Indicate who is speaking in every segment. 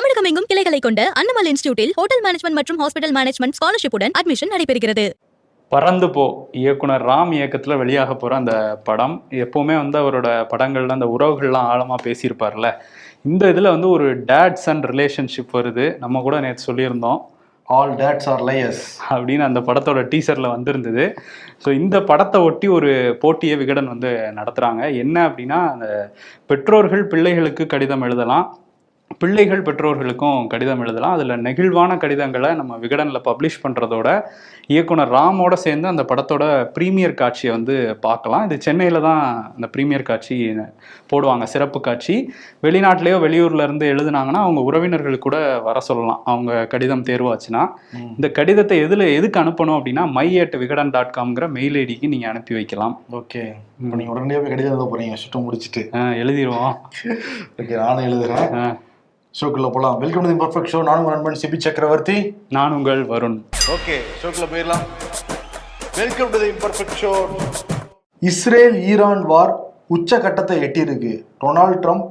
Speaker 1: தமிழகம் எங்கும் கிளைகளை கொண்ட அன்னமல் இன்ஸ்டிடியூட்டில் ஹோட்டல் மேனேஜ்மெண்ட் மற்றும் ஹாஸ்பிட்டல் மேனேஜ்மெண்ட் ஸ்காலர்ஷிப்புடன் அட்மிஷன் நடைபெறுகிறது.
Speaker 2: பறந்து போ. இயக்குனர் ராம் இயக்கத்துல வெளியாக போற அந்த படம் எப்பவுமே வந்து அவரோட படங்கள்ல அந்த உறவுகள்லாம் ஆழமா பேசியிருப்பார்ல. இந்த இதுல வந்து ஒரு டேட் சன் ரிலேஷன்ஷிப் வருது. நம்ம கூட நேற்று சொல்லியிருந்தோம்.
Speaker 3: ஆல் டேட்ஸ் ஆர் லையர்ஸ்
Speaker 2: அப்படின்னு அந்த படத்தோட டீசர்ல வந்திருந்தது. ஸோ இந்த படத்தை ஒட்டி ஒரு போட்டியை விகடன் வந்து நடத்துறாங்க. என்ன அப்படின்னா அந்த பெற்றோர்கள் பிள்ளைகளுக்கு கடிதம் எழுதலாம். பிள்ளைகள் பெற்றோர்களுக்கும் கடிதம் எழுதலாம். அதில் நெகிழ்வான கடிதங்களை நம்ம விகடனில் பப்ளிஷ் பண்ணுறதோட இயக்குனர் ராமோட சேர்ந்து அந்த படத்தோட ப்ரீமியர் காட்சியை வந்து பார்க்கலாம். இது சென்னையில் தான் அந்த ப்ரீமியர் காட்சி போடுவாங்க. சிறப்பு காட்சி. வெளிநாட்டிலேயோ வெளியூர்ல இருந்து எழுதுனாங்கன்னா அவங்க உறவினர்கள் கூட வர சொல்லலாம். அவங்க கடிதம் தேர்வாச்சுன்னா. இந்த கடிதத்தை எதில் எதுக்கு அனுப்பணும் அப்படின்னா மை அட் விகடன் டாட் காம்ங்கிற மெயில் ஐடிக்கு நீங்கள் அனுப்பி வைக்கலாம்.
Speaker 3: ஓகே. இப்போ நீங்கள் உடனடியாக கடிதம் எழுத போறீங்க. சுட்டம் முடிச்சிட்டு.
Speaker 2: அஹ் எழுதிருவோம்.
Speaker 3: ஓகே நானும் எழுதுறேன்.
Speaker 2: அஹ்
Speaker 3: ஷோக்குள்ள போகலாம் வெல்கம் டு பர்ஃபெக்ட் ஷோ நானும் உங்க நண்பன் சிபி சக்கரவர்த்தி.
Speaker 2: நான் உங்கள் வருண்.
Speaker 3: ஓகே ஷோக்குள்ள போயிடலாம். Welcome to the imperfect show Israel Iran war உச்சகட்டத்தை எட்டியிருக்கு. டொனால்ட் ட்ரம்ப்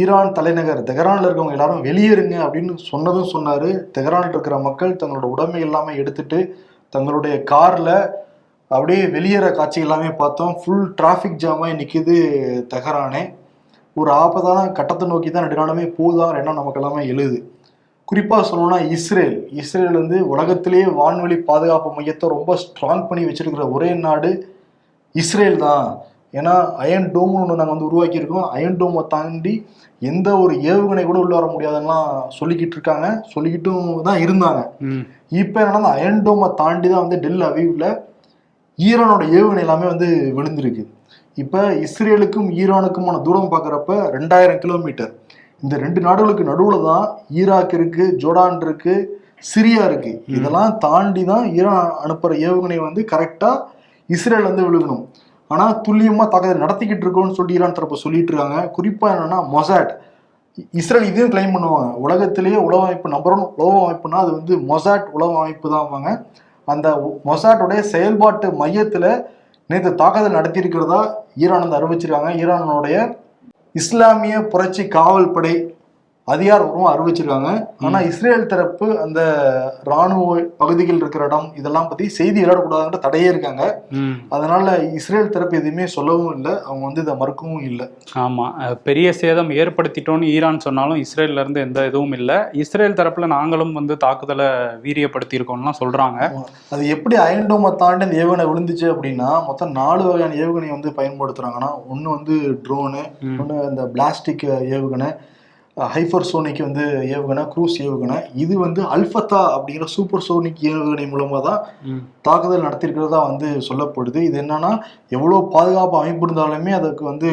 Speaker 3: ஈரான் தலைநகர் தெஹரான்ல இருக்கவங்க எல்லாரும் வெளியேறுங்க அப்படின்னு சொன்னதும் சொன்னாரு. தெஹரான்ல இருக்கிற மக்கள் தங்களோட உடைமை எல்லாமே எடுத்துட்டு தங்களுடைய கார்ல அப்படியே வெளியேற காட்சி எல்லாமே பார்த்தோம். ஃபுல் டிராஃபிக் ஜாமாய் நிக்குது தெஹரானே. ஒரு ஆபத்தான கட்டத்தை நோக்கி தான் ரெண்டு நாளுமே போகுதாங்கிற எண்ணம் நமக்கு எல்லாமே எழுது. குறிப்பாக சொல்லணும்னா இஸ்ரேல். இஸ்ரேல் வந்து உலகத்திலேயே வான்வெளி பாதுகாப்பு மையத்தை ரொம்ப ஸ்ட்ராங் பண்ணி வச்சிருக்கிற ஒரே நாடு இஸ்ரேல் தான். ஏன்னா அயன் டோம்னு ஒன்று நாங்கள் வந்து உருவாக்கியிருக்கோம் அயன் டோமை தாண்டி எந்த ஒரு ஏவுகணை கூட உள்ள வர முடியாதுன்னெலாம் சொல்லிக்கிட்டு இருக்காங்க. சொல்லிக்கிட்டும் தான் இருந்தாங்க. இப்போ என்னன்னா அயன் டோமை தாண்டி தான் வந்து டெல் அவீவில் ஈரானோட ஏவுகணை எல்லாமே வந்து விழுந்திருக்கு. இப்போ இஸ்ரேலுக்கும் ஈரானுக்குமான தூரம் பார்க்குறப்ப ரெண்டாயிரம் கிலோமீட்டர். இந்த ரெண்டு நாடுகளுக்கு நடுவில் தான் ஈராக் இருக்கு ஜோர்டான் இருக்கு சிரியா இருக்கு. இதெல்லாம் தாண்டி தான் ஈரான் அனுப்புகிற ஏவுகணை வந்து கரெக்டாக இஸ்ரேல் வந்து விழுகணும். ஆனால் துல்லியமாக தாக்குதல் நடத்திக்கிட்டு இருக்கோம்னு சொல்லி ஈரான் தரப்பு சொல்லிட்டு இருக்காங்க. குறிப்பாக என்னன்னா மொசாட். இஸ்ரேல் இதையும் கிளைம் பண்ணுவாங்க. உலகத்திலேயே உலக அமைப்பு நம்பர் ஒன் உலக அமைப்புனா அது வந்து மொசாட் உலக அமைப்பு தான் வாங்க. அந்த மொசாட்டோடைய செயல்பாட்டு மையத்தில் நேற்று தாக்குதல் நடத்தியிருக்கிறதா ஈரான் வந்து அறிவிச்சிருக்காங்க. ஈரானுடைய இஸ்லாமிய புரட்சி காவல் படை அதிகாரப்பூர்வம் அறிவிச்சிருக்காங்க. ஆனா இஸ்ரேல் தரப்பு அந்த ராணுவ பகுதிகள் இருக்கிற இடம் இதெல்லாம் பத்தி செய்தி வெளியிடக்கூடாதுன்ற தடையே இருக்காங்க. அதனால இஸ்ரேல் தரப்பு எதுவுமே சொல்லவும் இல்லை. அவங்க வந்து இதை மறுக்கவும் இல்லை.
Speaker 2: ஆமா. அஹ் பெரிய சேதம் ஏற்படுத்திட்டோம்னு ஈரான் சொன்னாலும் இஸ்ரேல்ல இருந்து எந்த இதுவும் இல்லை. இஸ்ரேல் தரப்புல நாங்களும் வந்து தாக்குதலை வீரியப்படுத்தியிருக்கோம்லாம் சொல்றாங்க.
Speaker 3: அது எப்படி அயன்டோமை தாண்டி அந்த ஏவுகணை விழுந்துச்சு அப்படின்னா மொத்தம் நாலு வகையான ஏவுகணை வந்து பயன்படுத்துறாங்கன்னா ஒன்று வந்து ட்ரோனு. ஒன்று இந்த பிளாஸ்டிக் ஏவுகணை ஹைஃபர் சோனிக் வந்து ஏவுகணை க்ரூஸ் ஏவுகணை இது வந்து அல்ஃபத்தா அப்படிங்கிற சூப்பர் சோனிக் ஏவுகணை மூலமாக தான் தாக்குதல் நடத்தியிருக்கிறதா வந்து சொல்லப்படுது. இது என்னன்னா எவ்வளோ பாதுகாப்பு அமைப்பு இருந்தாலுமே அதுக்கு வந்து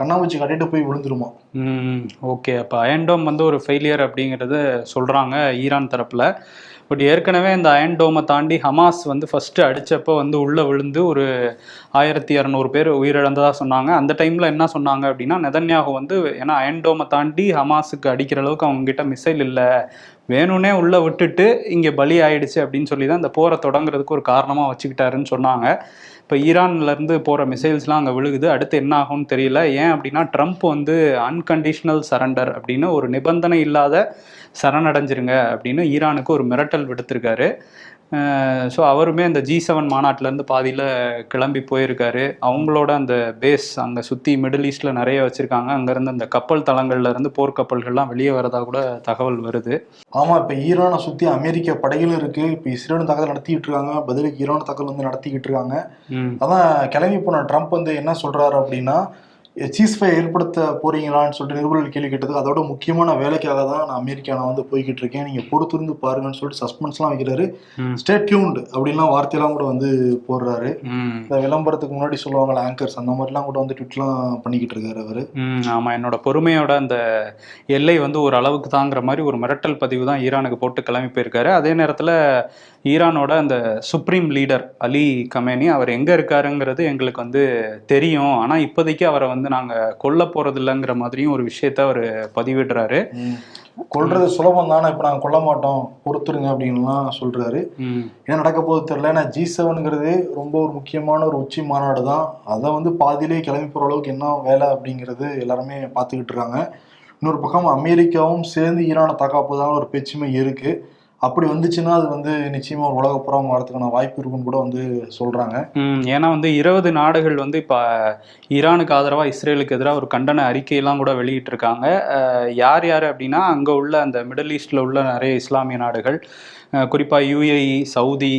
Speaker 3: கண்ணாமூச்சி கட்டிட்டு போய் விழுந்துருமா.
Speaker 2: ம் ஓகே அப்போ அயன்டோம் வந்து ஒரு ஃபெயிலியர் அப்படிங்கிறத சொல்கிறாங்க ஈரான் தரப்பில். பட் ஏற்கனவே இந்த அயன்டோமை தாண்டி ஹமாஸ் வந்து ஃபஸ்ட்டு அடித்தப்போ வந்து உள்ளே விழுந்து ஒரு ஆயிரத்தி இரநூறு பேர் உயிரிழந்ததாக சொன்னாங்க. அந்த டைமில் என்ன சொன்னாங்க அப்படின்னா நெதன்யாகு வந்து ஏன்னா அயன்டோமை தாண்டி ஹமாஸுக்கு அடிக்கிற அளவுக்கு அவங்ககிட்ட மிசைல் இல்லை. வேணும்னே உள்ளே விட்டுட்டு இங்கே பலி ஆயிடுச்சு அப்படின்னு சொல்லி தான் இந்த போரை தொடங்குறதுக்கு ஒரு காரணமாக வச்சுக்கிட்டாருன்னு சொன்னாங்க. இப்போ ஈரான்லேருந்து போகிற மிசைல்ஸ்லாம் அங்கே விழுகுது. அடுத்து என்ன ஆகும்னு தெரியல. ஏன் அப்படின்னா ட்ரம்ப் வந்து அன்கண்டிஷனல் சரண்டர் அப்படின்னு ஒரு நிபந்தனை இல்லாத சரணடைஞ்சிருங்க அப்படின்னு ஈரானுக்கு ஒரு மிரட்டல் விடுத்திருக்காரு. ஸோ அவருமே அந்த ஜி செவன் மாநாட்டிலேருந்து பாதியில் கிளம்பி போயிருக்காரு. அவங்களோட அந்த பேஸ் அங்கே சுற்றி மிடில் ஈஸ்டில் நிறைய வச்சுருக்காங்க. அங்கேருந்து அந்த கப்பல் தளங்கள்ல இருந்து போர்க்கப்பல்கள்லாம் வெளியே வரதா கூட தகவல் வருது.
Speaker 3: ஆமா இப்ப ஈரானை சுத்தி அமெரிக்க படைகளும் இருக்கு. இப்ப இஸ்ரேலும் தாக்குதல் நடத்திக்கிட்டு இருக்காங்க. பதிலுக்கு ஈரான் தாக்குதல் வந்து நடத்திக்கிட்டு இருக்காங்க. அதான் கிளம்பி போன ட்ரம்ப் வந்து என்ன சொல்றாரு அப்படின்னா சீஸ்ஃபயர் ஏற்படுத்த போறீங்களான்னு சொல்லிட்டு நிருபர்கள் கேள்வி கேட்டதுக்கு அதோட முக்கியமான வேலைக்காக தான் நான் அமெரிக்கா நான் வந்து போய்கிட்டு இருக்கேன். நீங்க பொறுத்திருந்து பாருங்கன்னு சொல்லிட்டு சஸ்பென்ஸ்லாம் வைக்கிறாரு.
Speaker 2: ம்.
Speaker 3: ஸ்டே டியூன்டு அப்படின்லாம் வார்த்தையெல்லாம் கூட வந்து போடுறாரு. இந்த விளம்பரத்துக்கு முன்னாடி சொல்லுவாங்களே ஆங்கர்ஸ் அந்த மாதிரிலாம் கூட வந்து ட்விட்லாம் பண்ணிக்கிட்டு இருக்காரு அவரு.
Speaker 2: ம் ஆமாம் என்னோட பொறுமையோட அந்த எல்லை வந்து ஒரு அளவுக்கு தாங்கிற மாதிரி ஒரு மிரட்டல் பதிவு தான் ஈரானுக்கு போட்டு கிளம்பி போயிருக்காரு. அதே நேரத்தில் ஈரானோட அந்த சுப்ரீம் லீடர் அலி கமேனி அவர் எங்கே இருக்காருங்கிறது எங்களுக்கு வந்து தெரியும். ஆனால் இப்போதைக்கு அவரை வந்து நாங்கள் கொல்ல போகிறது இல்லைங்கிற மாதிரியும் ஒரு விஷயத்த அவர் பதிவிடுறாரு.
Speaker 3: கொல்றது சுலபம் தானே இப்ப நாங்க கொல்ல மாட்டோம் பொறுத்துருங்க அப்படின்லாம் சொல்றாரு.
Speaker 2: ம்.
Speaker 3: என்ன நடக்க போகுது தெரியல ஏன்னா ஜி செவனுங்கிறது ரொம்ப ஒரு முக்கியமான ஒரு உச்சி மாநாடு தான். அதை வந்து பாதியிலே கிளம்பி போகிற அளவுக்கு என்ன வேலை அப்படிங்கிறது எல்லாருமே பார்த்துக்கிட்டு இருக்காங்க. இன்னொரு பக்கம் அமெரிக்காவும் சேர்ந்து ஈரானை தாக்காப்போதான ஒரு பேச்சுமே இருக்கு. அப்படி வந்துச்சுன்னா அது வந்து நிச்சயமா ஒரு உலகப்புறம் வரதுக்கான வாய்ப்பு இருக்குன்னு கூட வந்து சொல்றாங்க.
Speaker 2: ஏன்னா வந்து இருபது நாடுகள் வந்து இப்போ ஈரானுக்கு ஆதரவாக இஸ்ரேலுக்கு எதிராக ஒரு கண்டன அறிக்கையெல்லாம் கூட வெளியிட்டிருக்காங்க. யார் யார் அப்படின்னா அங்கே உள்ள அந்த மிடில் ஈஸ்டில் உள்ள நிறைய இஸ்லாமிய நாடுகள் குறிப்பாக யுஏஇ சவுதி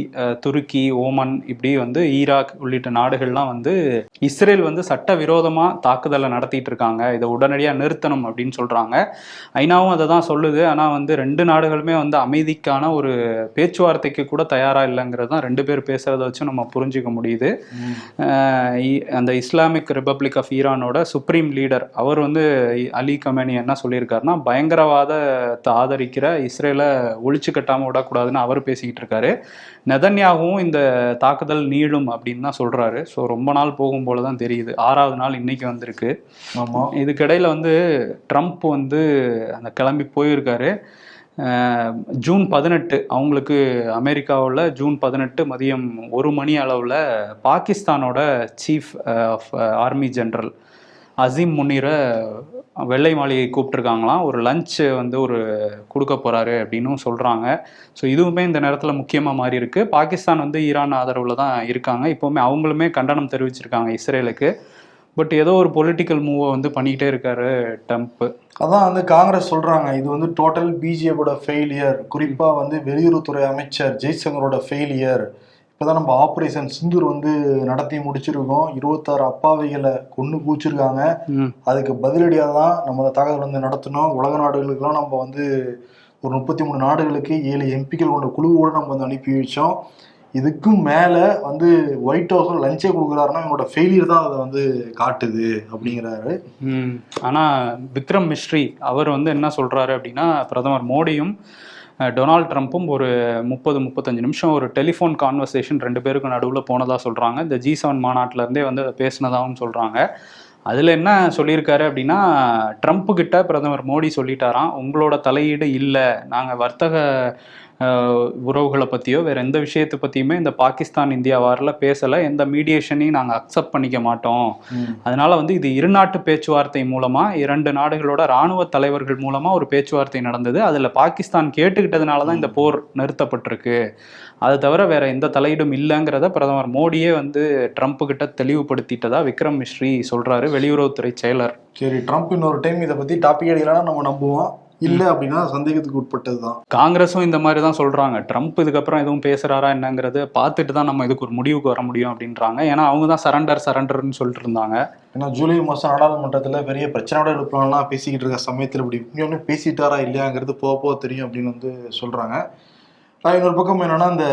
Speaker 2: துருக்கி ஓமன் இப்படி வந்து ஈராக் உள்ளிட்ட நாடுகள்லாம் வந்து இஸ்ரேல் வந்து சட்டவிரோதமாக தாக்குதலை நடத்திட்டு இருக்காங்க. இதை உடனடியாக நிறுத்தணும் அப்படின்னு சொல்கிறாங்க ஐநாவும் அதை தான் சொல்லுது. ஆனால் வந்து ரெண்டு நாடுகளுமே வந்து அமைதிக்கான ஒரு பேச்சுவார்த்தைக்கு கூட தயாராக இல்லைங்கிறது தான் ரெண்டு பேர் பேசுகிறத வச்சு நம்ம புரிஞ்சுக்க முடியுது. அந்த இஸ்லாமிக் ரிப்பப்ளிக் ஆஃப் ஈரானோட சுப்ரீம் லீடர் அவர் வந்து அலி கமேனி என்ன சொல்லியிருக்காருன்னா பயங்கரவாதத்தை ஆதரிக்கிற இஸ்ரேலை ஒழிச்சு கட்டாமல் விடக்கூடாதுன்னு அவர் பேசிக்கிட்டு இருக்காரு. நெதன்யாகவும் இந்த தாக்குதல் நீளும் அப்படின்னு தான் சொல்றாரு. ஸோ ரொம்ப நாள் போகும் போல தான் தெரியுது. ஆறாவது நாள் இன்னைக்கு வந்திருக்கு.
Speaker 3: ஆமா.
Speaker 2: இதுக்கிடையில வந்து ட்ரம்ப் வந்து அந்த கிளம்பி போயிருக்காரு. ஜூன் பதினெட்டு அவங்களுக்கு அமெரிக்காவில் ஜூன் பதினெட்டு மதியம் ஒரு மணி அளவில் பாகிஸ்தானோட chief of army general Asim முன்னீரை வெள்ளை மாளிகை கூப்பிட்டுருக்காங்களாம். ஒரு லஞ்ச் வந்து ஒரு கொடுக்க போகிறாரு அப்படின்னும் சொல்கிறாங்க ஸோ இதுவுமே இந்த நேரத்தில் முக்கியமாக மாறி இருக்கு. பாகிஸ்தான் வந்து ஈரான் ஆதரவில் தான் இருக்காங்க. இப்போவுமே அவங்களுமே கண்டனம் தெரிவிச்சிருக்காங்க இஸ்ரேலுக்கு. பட் ஏதோ ஒரு பொலிட்டிக்கல் மூவை வந்து பண்ணிக்கிட்டே இருக்காரு ட்ரம்ப்
Speaker 3: அதான் வந்து காங்கிரஸ் சொல்றாங்க. இது வந்து டோட்டல் பிஜேபியோட ஃபெயிலியர் குறிப்பா வந்து வெளியுறவுத்துறை அமைச்சர் ஜெய்சங்கரோட ஃபெயிலியர் இப்போதான் நம்ம ஆபரேஷன் சிந்தூர் வந்து நடத்தி முடிச்சிருக்கோம். இருபத்தாறு அப்பாவிகளை கொண்டு கூச்சிருக்காங்க
Speaker 2: ம்.
Speaker 3: அதுக்கு பதிலடியாக தான் நம்ம தாக்குதல் வந்து நடத்தினோம் உலக நாடுகளுக்கெல்லாம் நம்ம வந்து ஒரு முப்பத்தி மூணு நாடுகளுக்கு ஏழு எம்பிக்கள் கொண்ட குழுவோட நம்ம வந்து அனுப்பி வச்சோம். இதுக்கும் மேலே வந்து ஒயிட் ஹவுஸில் லஞ்சே கொடுக்குறாருன்னா இவங்களோட ஃபெயிலியர் தான் அதை வந்து காட்டுது அப்படிங்கிறாரு.
Speaker 2: ஆனால் விக்ரம் மிஸ்ரி அவர் வந்து என்ன சொல்றாரு அப்படின்னா பிரதமர் மோடியும் டொனால்ட் ட்ரம்ப்பும் ஒரு முப்பது முப்பத்தஞ்சு நிமிஷம் ஒரு டெலிஃபோன் கான்வர்சேஷன் ரெண்டு பேருக்கும் நடுவில் போனதாக சொல்கிறாங்க இந்த ஜி செவன் மாநாட்டிலேருந்தே வந்து அதை பேசினதாகவும் சொல்கிறாங்க அதில் என்ன சொல்லியிருக்காரு அப்படின்னா ட்ரம்ப்புக்கிட்ட பிரதமர் மோடி சொல்லிட்டாராம் உங்களோட தலையீடு இல்லை. நாங்கள் வர்த்தக உறவுகளை பற்றியோ வேற எந்த விஷயத்தை பற்றியுமே இந்த பாகிஸ்தான் இந்தியா வாரில் பேசலை. எந்த மீடியேஷனையும் நாங்கள் அக்செப்ட் பண்ணிக்க மாட்டோம். அதனால வந்து இது இருநாட்டு பேச்சுவார்த்தை மூலமா இரண்டு நாடுகளோட ராணுவ தலைவர்கள் மூலமா ஒரு பேச்சுவார்த்தை நடந்தது. அதுல பாகிஸ்தான் கேட்டுக்கிட்டதுனால தான் இந்த போர் நிறுத்தப்பட்டிருக்கு. அது தவிர வேற எந்த தலையீடும் இல்லைங்கிறத பிரதமர் மோடியே வந்து ட்ரம்ப் கிட்ட தெளிவுபடுத்திட்டதா விக்ரம் மிஸ்ரி சொல்றாரு வெளியுறவுத்துறை செயலர்.
Speaker 3: சரி ட்ரம்ப் இன்னொரு டைம் இதை பத்தி டாபிக் அடிக்கலாம்னா நம்ம நம்புவோம். இல்லை அப்படின்னா சந்தேகத்துக்கு உட்பட்டது தான்
Speaker 2: காங்கிரஸும் இந்த மாதிரி தான் சொல்றாங்க. ட்ரம்ப் இதுக்கப்புறம் எதுவும் பேசுறாரா என்னங்கிறத பார்த்துட்டு தான் நம்ம இதுக்கு ஒரு முடிவுக்கு வர முடியும் அப்படின்றாங்க. ஏன்னா அவங்க தான் சரண்டர் சரண்டர்னு சொல்லிட்டு இருந்தாங்க
Speaker 3: ஏன்னா ஜூலை மாதம் நாடாளுமன்றத்தில் பெரிய பிரச்சனையோட எழுப்பலாம் பேசிக்கிட்டு இருக்க சமயத்தில் இப்படி இன்னொன்று பேசிட்டாரா இல்லையாங்கிறது போக போக தெரியும் அப்படின்னு வந்து சொல்கிறாங்க இன்னொரு பக்கம் என்னன்னா இந்த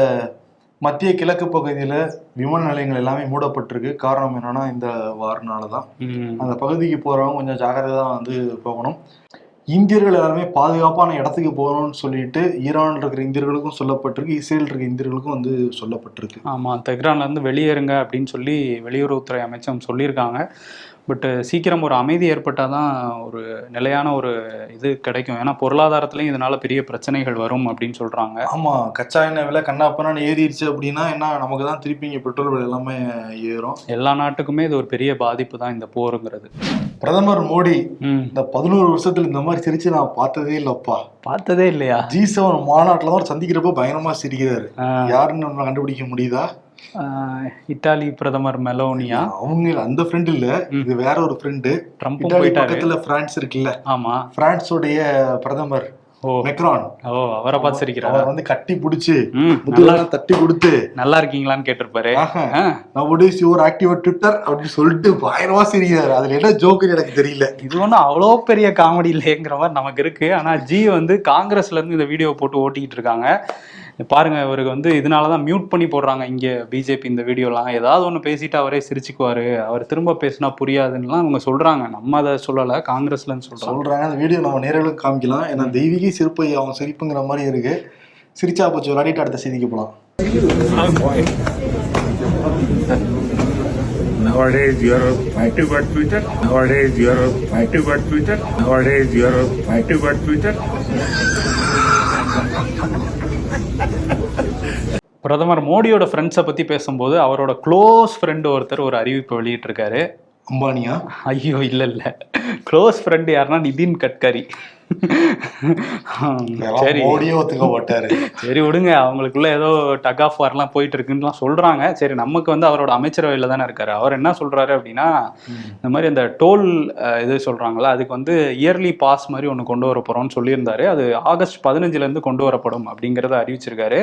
Speaker 3: மத்திய கிழக்கு பகுதியில் விமான நிலையங்கள் எல்லாமே மூடப்பட்டிருக்கு. காரணம் என்னன்னா இந்த வாரனால தான் அந்த பகுதிக்கு போகிறவங்க கொஞ்சம் ஜாக்கிரதையாக வந்து போகணும். இந்தியர்கள் எல்லாருமே பாதுகாப்பான இடத்துக்கு போகணும்னு சொல்லிட்டு ஈரான் இருக்கிற இந்தியர்களுக்கும் சொல்லப்பட்டிருக்கு இஸ்ரேல் இருக்கிற இந்தியர்களுக்கும் வந்து சொல்லப்பட்டிருக்கு.
Speaker 2: ஆமா தெஹ்ரான்ல இருந்து வெளியேறுங்க அப்படின்னு சொல்லி வெளியுறவுத்துறை அமைச்சம் சொல்லியிருக்காங்க. பட் சீக்கிரம் ஒரு அமைதி ஏற்பட்டால் தான் ஒரு நிலையான ஒரு இது கிடைக்கும். ஏன்னா பொருளாதாரத்துலையும் இதனால பெரிய பிரச்சனைகள் வரும் அப்படின்னு சொல்றாங்க.
Speaker 3: ஆமா கச்சா எண்ணெய் விலை கண்ணாப்பண்ணான்னு ஏறிடுச்சு அப்படின்னா என்ன நமக்கு தான் திருப்பி இங்கே பெட்ரோல் விலை எல்லாமே ஏறும்.
Speaker 2: எல்லா நாட்டுக்குமே இது ஒரு பெரிய பாதிப்பு தான் இந்த போருங்கிறது.
Speaker 3: பிரதமர் மோடி இந்த பதினோரு வருஷத்துல இந்த மாதிரி சிரிச்சு நான் பார்த்ததே இல்லப்பா.
Speaker 2: பார்த்ததே இல்லையா?
Speaker 3: ஜி செவன் மாநாட்டில் தான் சந்திக்கிறப்ப பயங்கரமா சிரிக்கிறாரு. யாருன்னு நம்ம கண்டுபிடிக்க முடியுதா?
Speaker 2: இத்தாலி பிரதமர் மெலோனியா.
Speaker 3: அவங்க அந்த ஃப்ரெண்ட் இல்ல. இது வேற ஒரு ஃப்ரெண்டு
Speaker 2: போயிட்டாரு.
Speaker 3: பக்கத்துல பிரான்ஸ் இருக்குல்ல.
Speaker 2: ஆமா.
Speaker 3: பிரான்ஸோடைய பிரதமர்
Speaker 2: ஓ.
Speaker 3: மெக்ரான்
Speaker 2: ஓ அவரை பார்த்து சிரிக்கிறாரா
Speaker 3: அவர் வந்து கட்டி பிடிச்சு
Speaker 2: ம் நல்லா
Speaker 3: முதுகுல தட்டி கொடுத்து
Speaker 2: நல்லா இருக்கீங்களான்னு கேட்டிருப்பாரு.
Speaker 3: ஆஹா,
Speaker 2: ஆ,
Speaker 3: nowadays you are active on Twitter அப்படின்னு சொல்லிட்டு பயங்கரமா சிரிக்கிறாரு. அதுல என்ன ஜோக்குன்னு எனக்கு தெரியல.
Speaker 2: இது ஒன்றும் அவ்வளோ பெரிய காமெடி இல்லைங்கிற மாதிரி நமக்கு இருக்கு. ஆனா ஜி வந்து காங்கிரஸ்ல இருந்து இந்த வீடியோ போட்டு ஓட்டிக்கிட்டு இருக்காங்க. பாருங்க இவருக்கு வந்து இதனால தான் மியூட் பண்ணி போடுறாங்க இங்க பிஜேபி இந்த வீடியோலாம். ஏதாவது ஒன்று பேசிட்டு அவரே சிரிச்சுக்குவாரு. அவர் திரும்ப பேசினா புரியாதுன்னுலாம் அவங்க சொல்றாங்க. நம்ம அதை சொல்லலை காங்கிரஸ்லன்னு சொல்றாங்க.
Speaker 3: சொல்றாங்க. அந்த வீடியோ நம்ம நேரங்களுக்கு காமிக்கலாம். ஏன்னா தெய்வீக சிரிப்பை அவன் சிரிப்புங்கிற மாதிரி இருக்கு. சிரிச்சா போச்சு விளையாடிட்டு அடுத்த செய்திக்கு போலாம்.
Speaker 4: Nowadays you are fighting about Twitter. Nowadays you are fighting about Twitter. Nowadays you are fighting about Twitter.
Speaker 2: பிரதமர் மோடியோட ஃப்ரெண்ட்ஸை பத்தி பேசும்போது அவரோட க்ளோஸ் ஃப்ரெண்ட் ஒருத்தர் ஒரு அறிவிப்பு வெளியிட்டிருக்காரு.
Speaker 3: அம்பானியா?
Speaker 2: ஐயோ இல்ல இல்ல. க்ளோஸ் ஃப்ரெண்ட் யாருன்னா நிதின் கட்கரி. சரி.
Speaker 3: மோடியே ஒத்துக்க மாட்டாரு.
Speaker 2: சரி விடுங்க. அவங்களுக்குள்ள ஏதோ டக் ஆஃப் வார்லாம் போயிட்டு இருக்குன்னுலாம் சொல்றாங்க. சரி நமக்கு வந்து அவரோட அமைச்சரவையில் தானே இருக்காரு. அவர் என்ன சொல்றாரு அப்படின்னா இந்த மாதிரி அந்த டோல் இது சொல்றாங்கல்ல அதுக்கு வந்து இயர்லி பாஸ் மாதிரி ஒன்று கொண்டு வர போறோம்னு சொல்லியிருந்தாரு. அது ஆகஸ்ட் பதினஞ்சுல இருந்து கொண்டு வரப்படும் அப்படிங்கிறத அறிவிச்சிருக்காரு.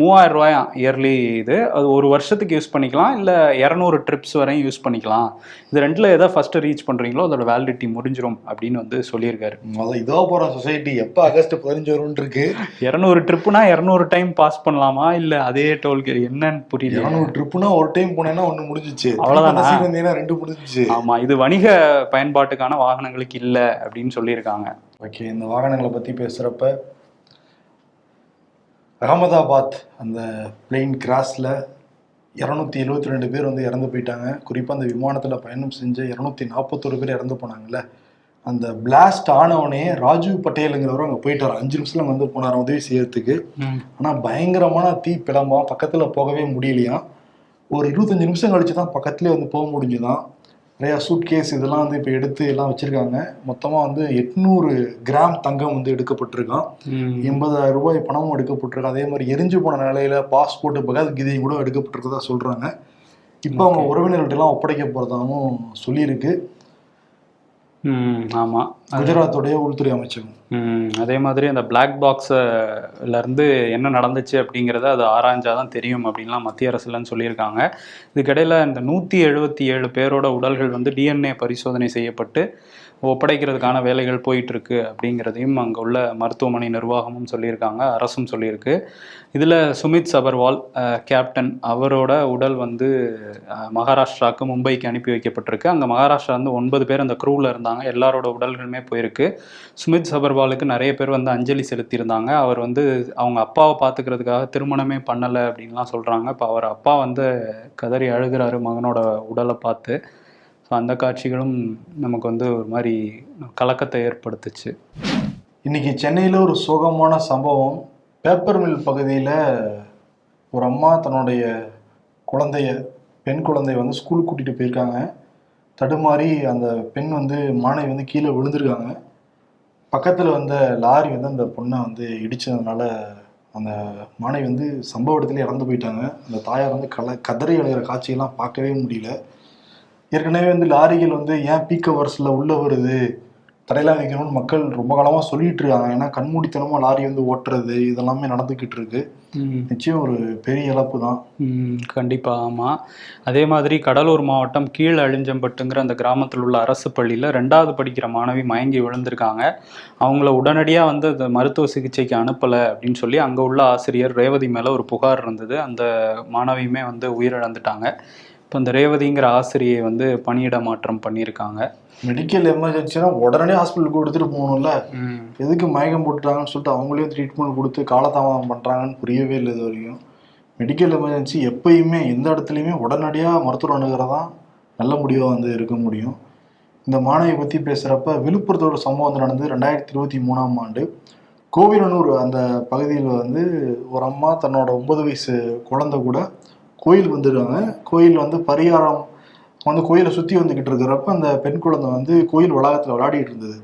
Speaker 2: மூவாயிரம் ரூபாயாம் இயர்லி இது? அது ஒரு வருஷத்துக்கு யூஸ் பண்ணிக்கலாம் இல்லை இரநூறு ட்ரிப்ஸ் வரையும் யூஸ் பண்ணிக்கலாம்? இது ரெண்டுல எதை ஃபர்ஸ்ட் ரீச் பண்றீங்களோ அதோட வேலிடிட்டி முடிஞ்சிரும் அப்படின்னு வந்து சொல்லியிருக்காரு.
Speaker 3: முதல்ல இதோ போற சொசைட்டி எப்ப ஆகஸ்ட் பதினஞ்சு வரும்னு இருக்கு
Speaker 2: இரநூறு ட்ரிப்புனா இரநூறு டைம் பாஸ் பண்ணலாமா? இல்ல அதே டோல்கேட் என்னன்னு புரியல
Speaker 3: இருநூறு ட்ரிப்புனா ஒரு டைம் போனேன்னா ஒண்ணு முடிஞ்சிச்சு. வந்தீங்கன்னா ரெண்டு முடிஞ்சிச்சு.
Speaker 2: ஆமா இது வணிக பயன்பாட்டுக்கான வாகனங்களுக்கு இல்ல அப்படின்னு சொல்லியிருக்காங்க.
Speaker 3: ஓகே இந்த வாகனங்களை பத்தி பேசுறப்ப அகமதாபாத் அந்த பிளெயின் கிராஸ்ல இரநூத்தி எழுவத்தி ரெண்டு பேர் வந்து இறந்து போயிட்டாங்க. குறிப்பாக அந்த விமானத்தில் பயணம் செஞ்ச இரநூத்தி நாற்பத்தொரு பேர் இறந்து போனாங்கல்ல. அந்த பிளாஸ்ட் ஆனவனே ராஜீவ் பட்டேலுங்கிறவர் அங்கே போயிட்டார். அஞ்சு நிமிஷத்துல அங்க வந்து போனார் உதவி செய்யறதுக்கு. ஆனால் பயங்கரமான தீ பிளம்பா பக்கத்தில் போகவே முடியலையாம் ஒரு இருபத்தஞ்சு நிமிஷம் கழிச்சு தான் பக்கத்துலேயே வந்து போக முடிஞ்சுதான். நிறையா சூட் கேஸ் இதெல்லாம் வந்து இப்போ எடுத்து எல்லாம் வச்சுருக்காங்க. மொத்தமாக வந்து எட்நூறு கிராம் தங்கம் வந்து எடுக்கப்பட்டிருக்கான். எண்பதாயிரம் ரூபாய் பணமும் எடுக்கப்பட்டிருக்கு. அதே மாதிரி எரிஞ்சு போன நிலையில பாஸ்போர்ட் பகவத்கீதையும் கூட எடுக்கப்பட்டிருக்கதா சொல்றாங்க. இப்போ அவங்க உறவினர்கள்ட்ட எல்லாம் ஒப்படைக்க போறதாகவும் சொல்லியிருக்கு.
Speaker 2: ம் ஆமா.
Speaker 3: குஜராத்துடைய உள்துறை அமைச்சகம்.
Speaker 2: அதே மாதிரி அந்த பிளாக் பாக்ஸில் இருந்து என்ன நடந்துச்சு அப்படிங்கிறத அது ஆராய்ஞ்சாதான் தெரியும் அப்படின்லாம் மத்திய அரசுலன்னு சொல்லியிருக்காங்க. இதுக்கிடையில் இந்த நூற்றி எழுபத்தி ஏழு பேரோட உடல்கள் வந்து டிஎன்ஏ பரிசோதனை செய்யப்பட்டு ஒப்படைக்கிறதுக்கான வேலைகள் போயிட்டு இருக்கு அப்படிங்கிறதையும் அங்கே உள்ள மருத்துவமனை நிர்வாகமும் சொல்லியிருக்காங்க அரசும் சொல்லியிருக்கு. இதில் சுமித் சபர்வால் கேப்டன் அவரோட உடல் வந்து மகாராஷ்டிராவுக்கு மும்பைக்கு அனுப்பி வைக்கப்பட்டிருக்கு. அங்கே மகாராஷ்டிரா வந்து ஒன்பது பேர் அந்த க்ரூவில் இருந்தாங்க எல்லாரோட உடல்களுமே போயிருக்கு. சுமித் சபர்வாலுக்கு நிறைய பேர் வந்து அஞ்சலி செலுத்தியிருந்தாங்க. அவர் வந்து அவங்க அப்பாவை பார்த்துக்கிறதுக்காக திருமணமே பண்ணலை அப்படின்லாம் சொல்கிறாங்க இப்போ அவர் அப்பா வந்து கதறி அழுகிறாரு மகனோட உடலை பார்த்து. ஸோ அந்த காட்சிகளும் நமக்கு வந்து ஒரு மாதிரி கலக்கத்தை ஏற்படுத்துச்சு.
Speaker 3: இன்னைக்கு சென்னையில் ஒரு சோகமான சம்பவம். பேப்பர் மில் பகுதியில் ஒரு அம்மா தன்னுடைய குழந்தைய பெண் குழந்தைய வந்து ஸ்கூலுக்கு கூட்டிகிட்டு போயிருக்காங்க. தடுமாறி அந்த பெண் வந்து மாணவி வந்து கீழே விழுந்திருக்காங்க. பக்கத்தில் வந்த லாரி வந்து அந்த பொண்ணை வந்து இடிச்சதுனால அந்த மாணவி வந்து சம்பவ இடத்துல இறந்து போயிட்டாங்க. அந்த தாயார் வந்து கல கதறி அழுகிற காட்சியெல்லாம் பார்க்கவே முடியல. ஏற்கனவே வந்து லாரிகள் வந்து ஏன் பீக் ஹவர்ஸில் உள்ள வருது? தடையெல்லாம் வைக்கணும்னு மக்கள் ரொம்ப காலமாக சொல்லிட்டு இருக்காங்க. ஏன்னா கண்மூடித்தனமா லாரி வந்து ஓட்டுறது இதெல்லாமே நடந்துக்கிட்டு இருக்கு. நிச்சயம் ஒரு பெரிய இழப்பு தான்.
Speaker 2: ம், கண்டிப்பா. ஆமா. அதே மாதிரி கடலூர் மாவட்டம் கீழ் அழிஞ்சம்பட்டுங்கிற அந்த கிராமத்தில் உள்ள அரசு பள்ளியில ரெண்டாவது படிக்கிற மாணவி மயங்கி விழுந்திருக்காங்க. அவங்கள உடனடியா வந்து அந்த மருத்துவ சிகிச்சைக்கு அனுப்பல அப்படின்னு சொல்லி அங்க உள்ள ஆசிரியர் ரேவதி மேல ஒரு புகார் இருந்தது. அந்த மாணவியுமே வந்து உயிரிழந்துட்டாங்க. இப்போ அந்த ரேவதிங்கிற ஆசிரியை வந்து பணியிட மாற்றம் பண்ணியிருக்காங்க.
Speaker 3: மெடிக்கல் எமர்ஜென்சினா உடனே ஹாஸ்பிட்டலுக்கு எடுத்துட்டு போகணும்ல. எதுக்கு மயக்கம் போட்டுட்டாங்கன்னு சொல்லிட்டு அவங்களே ட்ரீட்மெண்ட் கொடுத்து காலதாமதம் பண்றாங்கன்னு புரியவே இல்லை இது வரைக்கும் மெடிக்கல் எமர்ஜென்சி எப்பயுமே எந்த இடத்துலையுமே உடனடியாக மருத்துவர் அணுகிறதான் நல்ல முடிவாக வந்து இருக்க முடியும். இந்த மாணவியை பற்றி பேசுகிறப்ப விழுப்புரத்தோட சம்பவம் வந்து நடந்தது ரெண்டாயிரத்தி இருபத்தி மூணாம் ஆண்டு. கோவிலனூர் அந்த பகுதியில் வந்து ஒரு அம்மா தன்னோட ஒன்பது வயசு குழந்தை கூட கோயில் வந்துருக்காங்க. கோயில் வந்து பரிகாரம் வந்து கோயிலை சுற்றி வந்துக்கிட்டு இருக்கிறப்ப அந்த பெண் குழந்தை வந்து கோயில் வளாகத்தில் விளையாடிட்டு இருந்தது.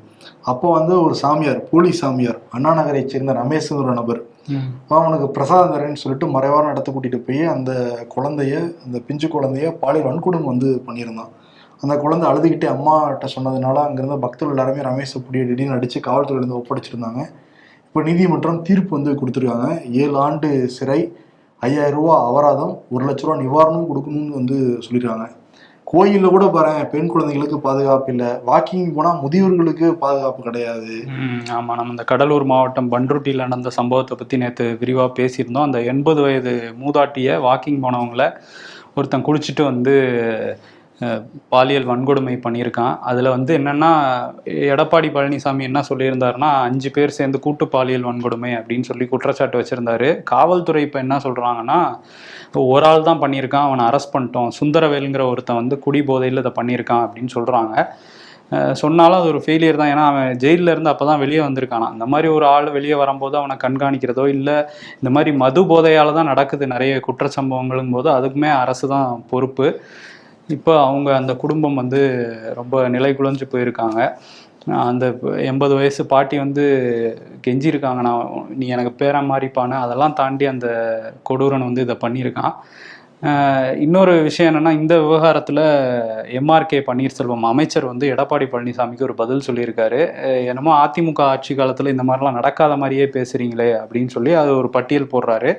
Speaker 3: அப்போ வந்து ஒரு சாமியார் போலி சாமியார் அண்ணா நகரை சேர்ந்த ரமேஷ்ங்கிற நபர். அவனுக்கு பிரசாதம் தரேன்னு சொல்லிட்டு மறைவான இடத்த கூட்டிட்டு போய் அந்த குழந்தைய அந்த பிஞ்சு குழந்தைய பாலியல் வன்கொடுமை வந்து பண்ணியிருந்தான். அந்த குழந்தை அழுதுகிட்டே அம்மாட்ட சொன்னதுனால அங்கிருந்த பக்தர்கள் எல்லாருமே ரமேஷை புடிய திடீர்னு அடிச்சு காவல்துறையிலேருந்து ஒப்படைச்சிருந்தாங்க. இப்போ நீதிமன்றம் தீர்ப்பு வந்து கொடுத்துருக்காங்க. ஏழு ஆண்டு சிறை ஐயாயிரம் ரூபா அபராதம் ஒரு லட்ச ரூபா நிவாரணம் கொடுக்கணும்னு வந்து சொல்லியிருக்காங்க கோயிலில் கூட பாரு பெண் குழந்தைகளுக்கு பாதுகாப்பு இல்லை. வாக்கிங் போனால் முதியோர்களுக்கு பாதுகாப்பு கிடையாது.
Speaker 2: ஆமாம் ஆமா. நம்ம இந்த கடலூர் மாவட்டம் பண்ருட்டியில் நடந்த சம்பவத்தை பற்றி நேற்று விரிவாக பேசியிருந்தோம். அந்த எண்பது வயது மூதாட்டிய வாக்கிங் போனவங்கள ஒருத்தன் குளிச்சுட்டு வந்து பாலியல் வன்கொடுமை பண்ணியிருக்கான். அதில் வந்து என்னென்னா எடப்பாடி பழனிசாமி என்ன சொல்லியிருந்தாருன்னா அஞ்சு பேர் சேர்ந்து கூட்டு பாலியல் வன்கொடுமை அப்படின்னு சொல்லி குற்றச்சாட்டு வச்சுருந்தாரு. காவல்துறை இப்போ என்ன சொல்றாங்கன்னா ஒரு ஆள் தான் பண்ணியிருக்கான் அவனை அரெஸ்ட் பண்ணிட்டோம். சுந்தரவேலுங்கிற ஒருத்தன் வந்து குடி போதையில் இதை பண்ணியிருக்கான் அப்படின்னு சொல்கிறாங்க சொன்னாலும் அது ஒரு ஃபெயிலியர் தான். ஏன்னா அவன் ஜெயிலில் இருந்து அப்போ தான் வெளியே வந்திருக்கானா? அந்த மாதிரி ஒரு ஆள் வெளியே வரும்போது அவனை கண்காணிக்கிறதோ இல்லை இந்த மாதிரி மது போதையால் தான் நடக்குது நிறைய குற்ற சம்பவங்களும் போது அதுக்குமே அரசு தான் பொறுப்பு. இப்போ அவங்க அந்த குடும்பம் வந்து ரொம்ப நிலை குலைஞ்சு போயிருக்காங்க. அந்த எண்பது வயசு பாட்டி வந்து கெஞ்சிருக்காங்க நான் நீ எனக்கு பேரா மாறிப்பான்னு. அதெல்லாம் தாண்டி அந்த கொடூரன் வந்து இதை பண்ணியிருக்கான். இன்னொரு விஷயம் என்னென்னா இந்த விவகாரத்தில் எம்ஆர்கே பன்னீர்செல்வம் அமைச்சர் வந்து எடப்பாடி பழனிசாமிக்கு ஒரு பதில் சொல்லியிருக்காரு. என்னமோ அதிமுக ஆட்சி காலத்தில் இந்த மாதிரிலாம் நடக்காத மாதிரியே பேசுறீங்களே அப்படின்னு சொல்லி அது ஒரு பட்டியல் போடுறாரு.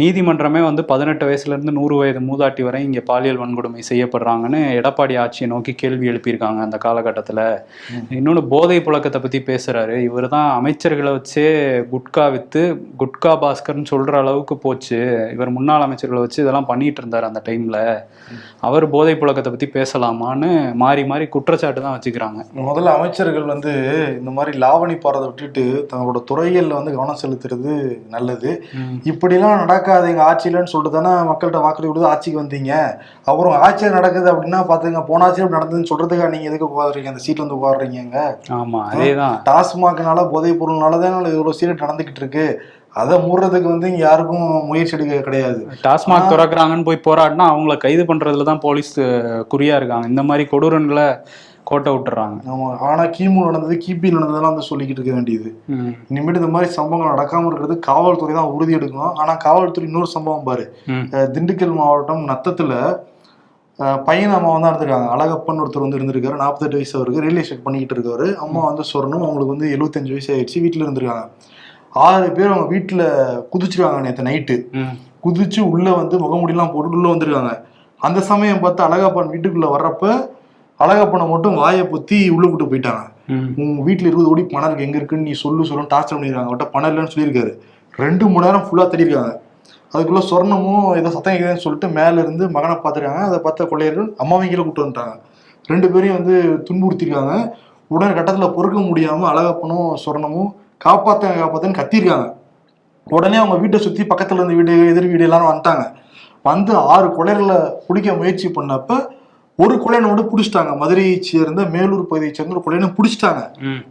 Speaker 2: நீதிமன்றமே வந்து பதினெட்டு வயசுலேருந்து நூறு வயது மூதாட்டி வரை இங்கே பாலியல் வன்கொடுமை செய்யப்படுறாங்கன்னு எடப்பாடி ஆட்சியை நோக்கி கேள்வி எழுப்பியிருக்காங்க அந்த காலகட்டத்தில். இன்னொன்று போதை புழக்கத்தை பற்றி பேசுகிறாரு இவர் தான் அமைச்சர்களை வச்சே குட்கா விற்று குட்கா பாஸ்கர்னு சொல்கிற அளவுக்கு போச்சு. இவர் முன்னாள் அமைச்சர்களை வச்சு இதெல்லாம் பண்ணிட்டு இருந்தார் அந்த டைமில். அவர் போதை புழக்கத்தை பற்றி பேசலாமான்னு மாறி மாறி குற்றச்சாட்டு தான் வச்சுக்கிறாங்க.
Speaker 3: முதல்ல அமைச்சர்கள் வந்து இந்த மாதிரி லாவணி பாடுறதை விட்டுட்டு தங்களோட துறைகள்ல வந்து கவனம் செலுத்துறது நல்லது. இப்படிலாம் நடக்காது எங்க ஆட்சியிலன்னு சொல்லிட்டு தானே மக்கள்கிட்ட வாக்குறுதி கொடுத்து ஆட்சிக்கு வந்தீங்க. அப்புறம் ஆட்சியில் நடக்குது அப்படின்னா பாத்துங்க போன ஆட்சியில் நடந்ததுன்னு சொல்றதுக்காக நீங்க எதுக்கு உட்காடுறீங்க அந்த சீட்ல வந்து உட்காடுறீங்க
Speaker 2: ஆமாம் அதே தான்
Speaker 3: டாஸ்மாக்னால போதைப் பொருள்னால தான் இவ்வளவு சீரட் நடந்துகிட்டு இருக்கு. அதை மூடுறதுக்கு வந்து இங்க யாருக்கும் முயற்சி எடுக்க கிடையாது.
Speaker 2: டாஸ்மாக் திறக்கிறாங்கன்னு போய் போராடினா அவங்கள கைது பண்றதுல தான் போலீஸ் குறியா இருக்காங்க. இந்த மாதிரி கொடூரன்களை கோட்டை விட்டுறாங்க.
Speaker 3: ஆமா ஆனா கிமு நடந்தது கிபி நடந்ததெல்லாம் வந்து சொல்லிக்கிட்டு இருக்க வேண்டியது. இனிமேட்டு இந்த மாதிரி சம்பவங்கள் நடக்காம இருக்கிறது காவல்துறை தான் உறுதி எடுக்கணும். ஆனா காவல்துறை இன்னொரு சம்பவம் பாரு. திண்டுக்கல் மாவட்டம் நத்தத்துல பையன் அம்மா வந்து இருந்திருக்காங்க அழகப்பன் ஒருத்தர் வந்து இருந்திருக்காரு. நாற்பத்தெட்டு வயசு அவருக்கு. ரியல் பண்ணிக்கிட்டு இருக்காரு. அம்மா வந்து சொரணும். அவங்களுக்கு வந்து எழுபத்தஞ்சு வயசு ஆயிடுச்சு. வீட்டுல இருந்திருக்காங்க. ஆறு பேர் அவங்க வீட்டுல குதிச்சிருக்காங்க நேற்று நைட்டு குதிச்சு உள்ள வந்து முகமுடியெல்லாம் போட்டு உள்ள வந்திருக்காங்க. அந்த சமயம் பார்த்து அழகப்பன் வீட்டுக்குள்ள வர்றப்ப அழகப்பனை மட்டும் வாயை புத்தி உள்ள விட்டு போயிட்டாங்க. உங்க வீட்டுல இருபது கோடி பணம் இருக்கு. எங்க இருக்குன்னு நீ சொல்லு சொல்லுன்னு டார்ச்சர் பண்ணிருக்காங்க. அவட்ட பணம் இல்லைன்னு சொல்லியிருக்காரு. ரெண்டு மணி நேரம் ஃபுல்லா தேடிருக்காங்க அதுக்குள்ள சொர்ணமும் ஏதோ சத்தம் கேட்குதுன்னு சொல்லிட்டு மேல இருந்து மகனை பார்த்துருக்காங்க. அதை பார்த்த கொள்ளையர்கள் அம்மாவையும் கீழே கூட்டு வந்துட்டாங்க. ரெண்டு பேரையும் வந்து துன்புறுத்திருக்காங்க உடனே கட்டத்துல பொறுக்க முடியாம அழகப்பனும் சொர்ணமும் காப்பாத்த காப்பாத்தன்னு கத்திருக்காங்க உடனே அவங்க வீட்டை சுத்தி பக்கத்துல இருந்த வீடு எதிர் வீடு எல்லாரும் வந்துட்டாங்க. வந்து ஆறு கொலைகளை பிடிக்க முயற்சி பண்ணப்ப ஒரு கொலையனை மட்டும் பிடிச்சிட்டாங்க. மதுரையை சேர்ந்த மேலூர் பகுதியை சேர்ந்த ஒரு கொலையனை பிடிச்சிட்டாங்க.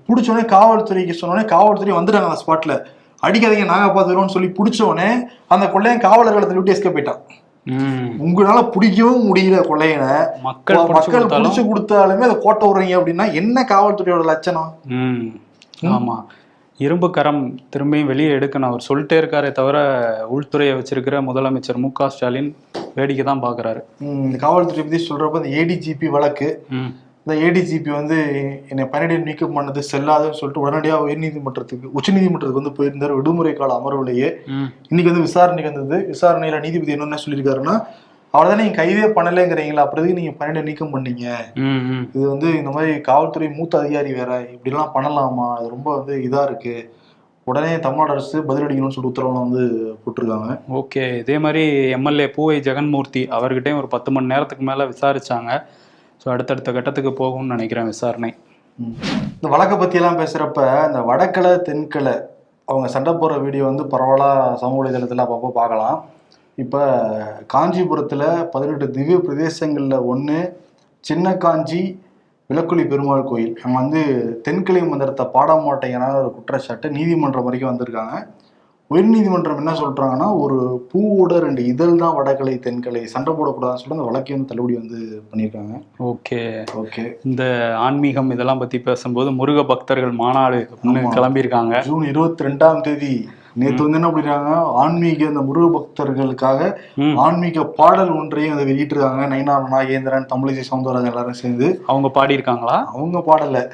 Speaker 3: பிடிச்ச உடனே காவல்துறைக்கு சொன்னோடனே காவல்துறை வந்துட்டாங்க அந்த ஸ்பாட்ல அடிக்காதீங்க நாங்க பார்த்துக்கிறோம்னு சொல்லி பிடிச்ச உடனே அந்த கொள்ளையன் காவலர்களை விட்டு எஸ்கே போயிட்டான். உங்களால பிடிக்கவும் முடியல கொள்ளையனை.
Speaker 2: மக்கள் பிடிச்சு
Speaker 3: மக்கள்
Speaker 2: கொடுத்தாலும்.
Speaker 3: பிடிச்சு கொடுத்தாலுமே அதை கோட்டை விடுறீங்க அப்படின்னா என்ன காவல்துறையோட லட்சணம்?
Speaker 2: ஆமா. இரும்பு கரம் திரும்பியும் வெளியே எடுக்கணும். அவர் சொல்லிட்டே இருக்காரே தவிர உள்துறையை வச்சிருக்கிற முதலமைச்சர் மு க ஸ்டாலின் வேடிக்கை தான் பாக்குறாரு
Speaker 3: இந்த காவல்துறை பத்தி சொல்றப்ப இந்த ஏடிஜிபி வழக்கு இந்த ஏடிஜிபி வந்து என்னை பணியிடை நீக்கம் பண்ணது செல்லாதுன்னு சொல்லிட்டு உடனடியாக உயர்நீதிமன்றத்துக்கு உச்சநீதிமன்றத்துக்கு வந்து போயிருந்தார். விடுமுறை கால அமர்வுலேயே இன்னைக்கு வந்து விசாரணைக்கு வந்தது. விசாரணையில நீதிபதி என்னென்ன சொல்லியிருக்காருன்னா அவ்வளவுதான் நீங்க கைதே பண்ணலைங்கிறீங்களா? அப்புறம் எதுக்கு நீங்க பணியிடை நீக்கம் பண்ணீங்க. இது வந்து இந்த மாதிரி காவல்துறை மூத்த அதிகாரி வேற இப்படிலாம் பண்ணலாமா? இது ரொம்ப வந்து இதா இருக்கு. உடனே தமிழ்நாடு அரசு பதிலளிக்கணும்னு சொல்லிட்டு உத்தரவுலாம் வந்து போட்டிருக்காங்க.
Speaker 2: ஓகே இதே மாதிரி எம்எல்ஏ பூவை ஜெகன்மூர்த்தி அவர்கிட்டயும் ஒரு பத்து மணி நேரத்துக்கு மேல விசாரிச்சாங்க. ஸோ அடுத்தடுத்த கட்டத்துக்கு போகும்னு நினைக்கிறேன் விசாரணை.
Speaker 3: இந்த வழக்கை பத்தி எல்லாம் பேசுறப்ப இந்த வடக்கலை தென்கலை அவங்க சண்டை போடுற வீடியோ வந்து பரவலா சமூக வலைதளத்துல அப்பப்போ பார்க்கலாம். இப்ப காஞ்சிபுரத்துல பதினெட்டு திவ்ய பிரதேசங்கள்ல ஒண்ணு சின்ன காஞ்சி விளக்குழி பெருமாள் கோயில். அங்க வந்து தென்கிளை மந்திரத்தை பாட மாட்டேங்கிற ஒரு குற்றச்சாட்டு. நீதிமன்றம் வரைக்கும் வந்திருக்காங்க. உயர்நீதிமன்றம் என்ன சொல்றாங்கன்னா ஒரு பூவோட ரெண்டு இதழ் தான் வடகலை தென்கலை சண்டை போடக்கூடாதுன்னு சொல்லி அந்த வழக்கையும் வந்து தள்ளுபடி வந்து பண்ணியிருக்காங்க.
Speaker 2: ஓகே.
Speaker 3: ஓகே.
Speaker 2: இந்த ஆன்மீகம் இதெல்லாம் பத்தி பேசும்போது முருக பக்தர்கள் மாநாடு. கிளம்பியிருக்காங்க.
Speaker 3: ஜூன் இருபத்தி ரெண்டாம் தேதி நேத்து வந்து என்ன பண்ணிருக்காங்க? ஆன்மீக இந்த முருக பக்தர்களுக்காக. ஆன்மீக பாடல் ஒன்றையும் அதை வெளியிட்டிருக்காங்க. நயினார் நாகேந்திரன் தமிழிசை சவுந்தரராஜன் எல்லாரும் சேர்ந்து.
Speaker 2: அவங்க பாடியிருக்காங்களா?
Speaker 3: அவங்க பாடல.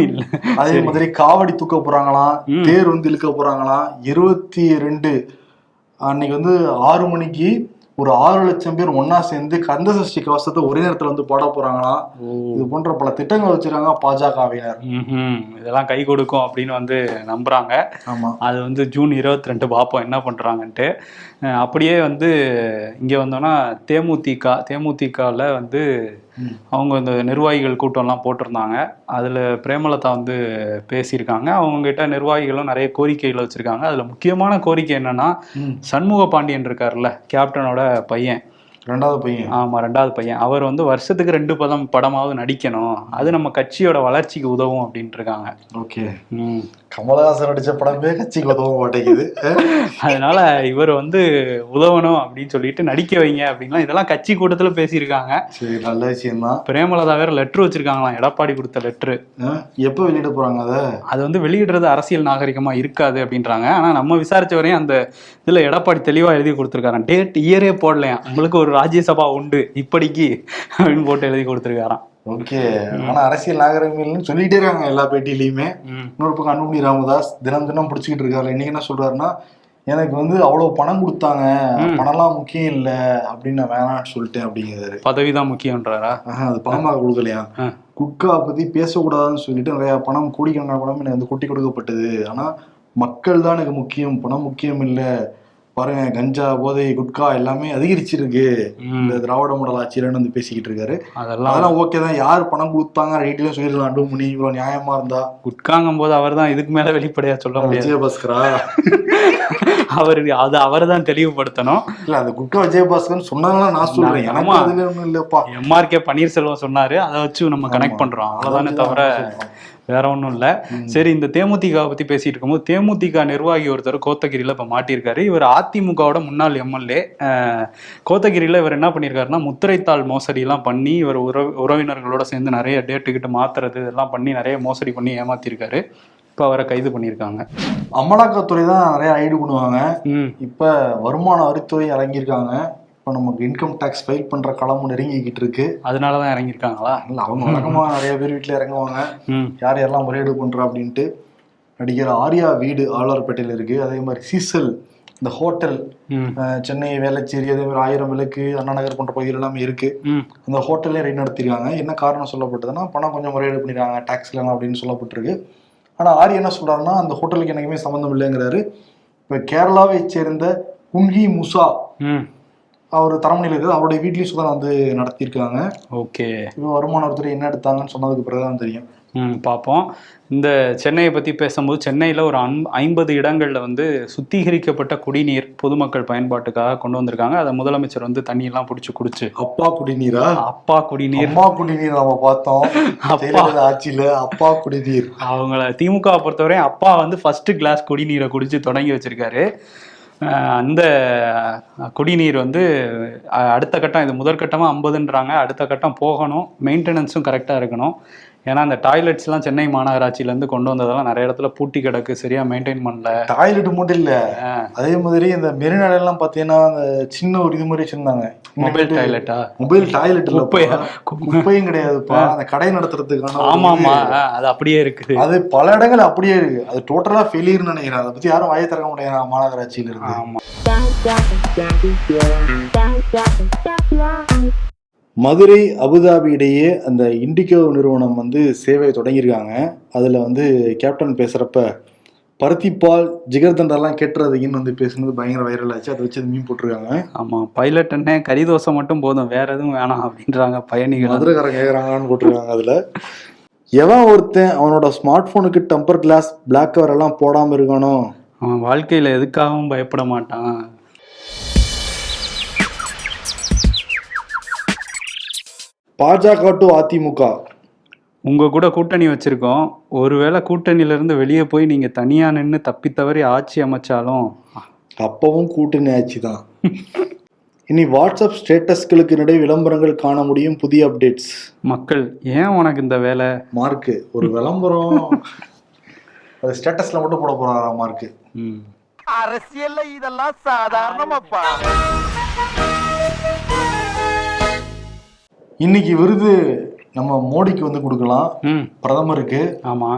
Speaker 2: இல்ல.
Speaker 3: அதே மாதிரி காவடி தூக்க போறாங்களாம். தேர் வந்து இழுக்க போறாங்களாம். இருபத்தி ரெண்டு அன்னைக்கு வந்து ஆறு மணிக்கு ஒரு ஆறு லட்சம் பேர் ஒண்ணா சேர்ந்து கந்த சஷ்டி கவசத்தை ஒரே நேரத்துல வந்து பாட போறாங்களாம்
Speaker 2: ஓ.
Speaker 3: இது போன்ற பல திட்டங்கள் வச்சிருக்காங்க பாஜகவினர்.
Speaker 2: இதெல்லாம் கை கொடுக்கும் அப்படின்னு வந்து நம்புறாங்க.
Speaker 3: ஆமா.
Speaker 2: அது வந்து ஜூன் இருபத்தி ரெண்டு பார்ப்போம் என்ன பண்றாங்கன்ட்டு. அப்படியே வந்து இங்க வந்தோம்னா தேமுதிக தேமுதிகல வந்து. அவங்க இந்த நிர்வாகிகள் கூட்டம்லாம் போட்டிருந்தாங்க. அதுல பிரேமலதா வந்து பேசியிருக்காங்க. அவங்க கிட்ட நிர்வாகிகளும் நிறைய கோரிக்கைகளை வச்சிருக்காங்க. அதுல முக்கியமான கோரிக்கை என்னன்னா. சண்முக பாண்டியன் இருக்காருல்ல கேப்டனோட பையன்.
Speaker 3: ரெண்டாவது பையன்.
Speaker 2: ஆமா ரெண்டாவது பையன். அவர் வந்து வருஷத்துக்கு ரெண்டு பதம் படமாவது நடிக்கணும். அது நம்ம கட்சியோட வளர்ச்சிக்கு உதவும் அப்படின்ட்டு இருக்காங்க.
Speaker 3: ஓகே.
Speaker 2: ம்.
Speaker 3: கமலஹாசன் நடிச்ச படமே கட்சிக்கு உதவ மாட்டேங்குது.
Speaker 2: அதனால இவர் வந்து உதவணும் அப்படின்னு சொல்லிட்டு நடிக்க வைங்க அப்படின்லாம் இதெல்லாம் கட்சி கூட்டத்துல பேசியிருக்காங்க.
Speaker 3: சரி நல்ல விஷயம்தான்.
Speaker 2: பிரேமலதா வேற லெட்டர் வச்சிருக்காங்களாம் எடப்பாடி கொடுத்த லெட்டர்
Speaker 3: அஹ், எப்ப வெளியிட போறாங்க அத?
Speaker 2: அது வந்து வெளியிடுறது அரசியல் நாகரிகமா இருக்காது அப்படின்றாங்க. ஆனா நம்ம விசாரிச்ச வரையும் அந்த இதுல எடப்பாடி தெளிவா எழுதி கொடுத்துருக்காராம். டேட் இயரே போடலையாம். உங்களுக்கு ஒரு ராஜ்யசபா உண்டு இப்படிக்கு அப்படின்னு போட்டு எழுதி கொடுத்துருக்காராம்.
Speaker 3: ஓகே. ஆனா அரசியல் நாகரிகம் இல்லைன்னு சொல்லிட்டே இருக்காங்க எல்லா பேட்டியிலயுமே. இன்னொரு பக்கம் அன்புமணி ராமதாஸ் தினம் தினம் பிடிச்சிக்கிட்டு இருக்காரு. இன்னைக்கு என்ன சொல்றாருன்னா எனக்கு வந்து அவ்வளவு பணம் கொடுத்தாங்க. பணம்லாம் முக்கியம் இல்ல அப்படின்னு நான் வேணாம்னு சொல்லிட்டேன் அப்படிங்கிறாரு.
Speaker 2: பதவிதான் முக்கியம்ன்றாரா?
Speaker 3: அது பணமாக கொடுக்கலையா. குட்கா பத்தி பேசக்கூடாதுன்னு சொல்லிட்டு நிறைய பணம் கோடிக்கணக்கான பணம் எனக்கு வந்து கொட்டி கொடுக்கப்பட்டது. ஆனா மக்கள் தான் எனக்கு முக்கியம். பணம் முக்கியம் இல்ல. பாருங்க கஞ்சா போதை குட்கா எல்லாமே அதிகரிச்சிருக்கு. இந்த திராவிட மாடல் ஆட்சியிலன்னு வந்து பேசிக்கிட்டு இருக்காரு.
Speaker 2: அதெல்லாம்
Speaker 3: அதெல்லாம் ஓகே தான். யார் பணம் கொடுத்தாங்க ரைட்லயும் சொல்லிடலாம். அன்புமணி இவ்வளவு நியாயமா இருந்தா?
Speaker 2: குட்காங்கும் போது அவர் தான் இதுக்கு மேல வெளிப்படையா சொல்ல முடியாது.
Speaker 3: விஜயபாஸ்கரா?
Speaker 2: அவர் அது அவர் தான் தெளிவுபடுத்தணும்.
Speaker 3: இல்ல அந்த குட்கா விஜயபாஸ்கர் சொன்னாங்கன்னா நான் சொல்றேன். எனக்கு
Speaker 2: ஆமா.
Speaker 3: அதுல ஒண்ணும் இல்லப்பா.
Speaker 2: எம்ஆர்கே பன்னீர்செல்வம் சொன்னாரு. அதை வச்சு நம்ம கனெக்ட் பண்றோம். அவ்வளவுதானே தவிர வேற ஒண்ணும் இல்ல. சரி இந்த தேமுதிக பத்தி பேசிட்டு இருக்கும்போது தேமுதிக நிர்வாகி ஒருத்தர் கோத்தகிரியில இப்ப மாட்டியிருக்காரு. இவர் அதிமுகவோட முன்னாள் எம்எல்ஏ. கோத்தகிரியில இவர் என்ன பண்ணியிருக்காருன்னா முத்திரைத்தாள் மோசடி எல்லாம் பண்ணி இவர் உறவு உறவினர்களோட சேர்ந்து நிறைய டேட்டு கிட்ட மாத்துறது இதெல்லாம் பண்ணி நிறைய மோசடி பண்ணி ஏமாத்திருக்காரு இப்ப அவரை கைது பண்ணியிருக்காங்க.
Speaker 3: அமலாக்கத்துறை தான் நிறைய ஐடு பண்ணுவாங்க. இப்ப வருமான வரித்துறை இறங்கியிருக்காங்க. இப்ப நமக்கு இன்கம் டேக்ஸ் ஃபைல் பண்ற களமும் நெருங்கிக்கிட்டு இருக்கு
Speaker 2: அதனாலதான் இறங்கியிருக்காங்களா?
Speaker 3: இல்ல அவங்க வழக்கமா நிறைய பேர் வீட்டுல இறங்குவாங்க. யார் யாரெல்லாம் முறையீடு பண்றா அப்படின்ட்டு நடிகர் ஆர்யா வீடு ஆழ்வார்பேட்டையில் இருக்கு. அதே மாதிரி சீசல் இந்த ஹோட்டல் சென்னை வேளச்சேரி அதே மாதிரி ஆயிரம் விளக்கு அண்ணா நகர் போன்ற பகுதிகள் எல்லாமே இருக்கு. அந்த ஹோட்டல்லே ரைட் நடத்திருக்காங்க. என்ன காரணம் சொல்லப்பட்டதுன்னா பணம் கொஞ்சம் முறையீடு பண்ணிருக்காங்க டேக்ஸ்லாம் அப்படின்னு சொல்லப்பட்டிருக்கு. ஆனா ஆர்யா என்ன சொல்றாருன்னா அந்த ஹோட்டலுக்கு எனக்குமே சம்மந்தம் இல்லைங்கிறாரு. இப்ப கேரளாவை சேர்ந்த குன்ஹி முசா
Speaker 2: ம்.
Speaker 3: அவர் தரமணியில் இருக்குது. அவருடைய வீட்லயும் சுதா வந்து நடத்தியிருக்காங்க.
Speaker 2: ஓகே.
Speaker 3: இப்போ வருமான வரித்துறை என்ன எடுத்தாங்கன்னு சொன்னதுக்கு பிறகுதான் தெரியும்.
Speaker 2: ம் பார்ப்போம். இந்த சென்னையை பற்றி பேசும்போது சென்னையில் ஒரு அன் ஐம்பது இடங்களில் வந்து சுத்திகரிக்கப்பட்ட குடிநீர் பொதுமக்கள் பயன்பாட்டுக்காக கொண்டு வந்திருக்காங்க. அதை முதலமைச்சர் வந்து தண்ணியெல்லாம் பிடிச்சி குடிச்சு.
Speaker 3: அப்பா குடிநீரா?
Speaker 2: அப்பா குடிநீர்.
Speaker 3: அம்மா குடிநீர் நம்ம பார்த்தோம். ஜெயலலிதா ஆட்சியில அப்பா குடிநீர்.
Speaker 2: அவங்கள திமுக பொறுத்தவரை அப்பா வந்து ஃபர்ஸ்ட் கிளாஸ் குடிநீரை குடிச்சு தொடங்கி வச்சிருக்காரு. அந்த குடிநீர் வந்து அடுத்த கட்டம் இது முதற்கட்டமாக ஐம்பதுன்றாங்க அடுத்த கட்டம் போகணும் மெயின்டெனன்ஸும் கரெக்டாக இருக்கணும். ஏன்னா அந்த டாய்லெட்ஸ்லாம் சென்னை மாநகராட்சியிலேருந்து கொண்டு வந்ததெல்லாம் நிறைய இடத்துல பூட்டி கிடக்கு சரியாக மெயின்டைன் பண்ணல
Speaker 3: டாய்லெட் மட்டும் இல்ல அதே மாதிரி இந்த மெரினால எல்லாம் பாத்தீங்கன்னா அந்த சின்ன ஒரு இது மாதிரி வச்சிருந்தாங்க
Speaker 2: மொபைல் டாய்லெட்டா
Speaker 3: மொபைல் டாய்லெட்
Speaker 2: குப்பையா?
Speaker 3: குப்பையும் கிடையாதுப்பா அந்த கடை நடத்துறதுக்கான
Speaker 2: ஆமா. ஆமா அது அப்படியே இருக்குது
Speaker 3: அது பல இடங்கள் அப்படியே இருக்கு அது டோட்டலா ஃபெயிலியர்னு நினைக்கிறேன் அதை பத்தி யாரும் வாயை திறக்க முடியாது மாநகராட்சியில இருந்து
Speaker 2: ஆமா
Speaker 3: மதுரை அபுதாபி இடையே அந்த இண்டிகோ நிறுவனம் வந்து சேவையை தொடங்கியிருக்காங்க. அதுல வந்து கேப்டன் பேசுறப்ப பருத்திப்பால் ஜிகர்தண்டெல்லாம் கேட்டுறதுக்குன்னு வந்து பேசுனது பயங்கர வைரல் ஆச்சு. அதை வச்சு மீன் போட்டிருக்காங்க.
Speaker 2: ஆமா பைலட் என்ன கறி தோசை மட்டும் போதும். வேற எதுவும் வேணாம் அப்படின்றாங்க பயணிகள்.
Speaker 3: மதுரைக்காரன் கேக்குறாங்கன்னு போட்டிருக்காங்க அதுல. எவன் ஒருத்தன் அவனோட ஸ்மார்ட் போனுக்கு டெம்பர் கிளாஸ் பிளாக் கவர் எல்லாம் போடாம இருக்கானோ
Speaker 2: அவன் வாழ்க்கையில எதுக்காகவும் பயப்பட மாட்டான்.
Speaker 3: பாஜக டு அதிமுக.
Speaker 2: உங்க கூட கூட்டணி வச்சிருக்கோம். ஒருவேளை கூட்டணியில இருந்து வெளியே போய் நீங்க தனியா நின்று தப்பி தவறி ஆட்சி அமைச்சாலும்.
Speaker 3: அப்பவும் கூட்டணி ஆட்சி தான். இனி வாட்ஸ்அப் ஸ்டேட்டஸ்களுக்கு இடையே விளம்பரங்கள் காண முடியும் புதிய அப்டேட்ஸ்.
Speaker 2: மக்கள் ஏன் உனக்கு இந்த வேலை?
Speaker 3: மார்க்கு ஒரு விளம்பரம். அது ஸ்டேட்டஸ்ல மட்டும் போட போறாரா மார்க்கு
Speaker 2: ம்.
Speaker 5: அரசியல்ல இதெல்லாம் சாதாரணமாப்பா.
Speaker 3: இன்னைக்கு விருது நம்ம மோடிக்கு வந்து கொடுக்கலாம்.
Speaker 2: ம்.
Speaker 3: பிரதமருக்கு.
Speaker 2: ஆமா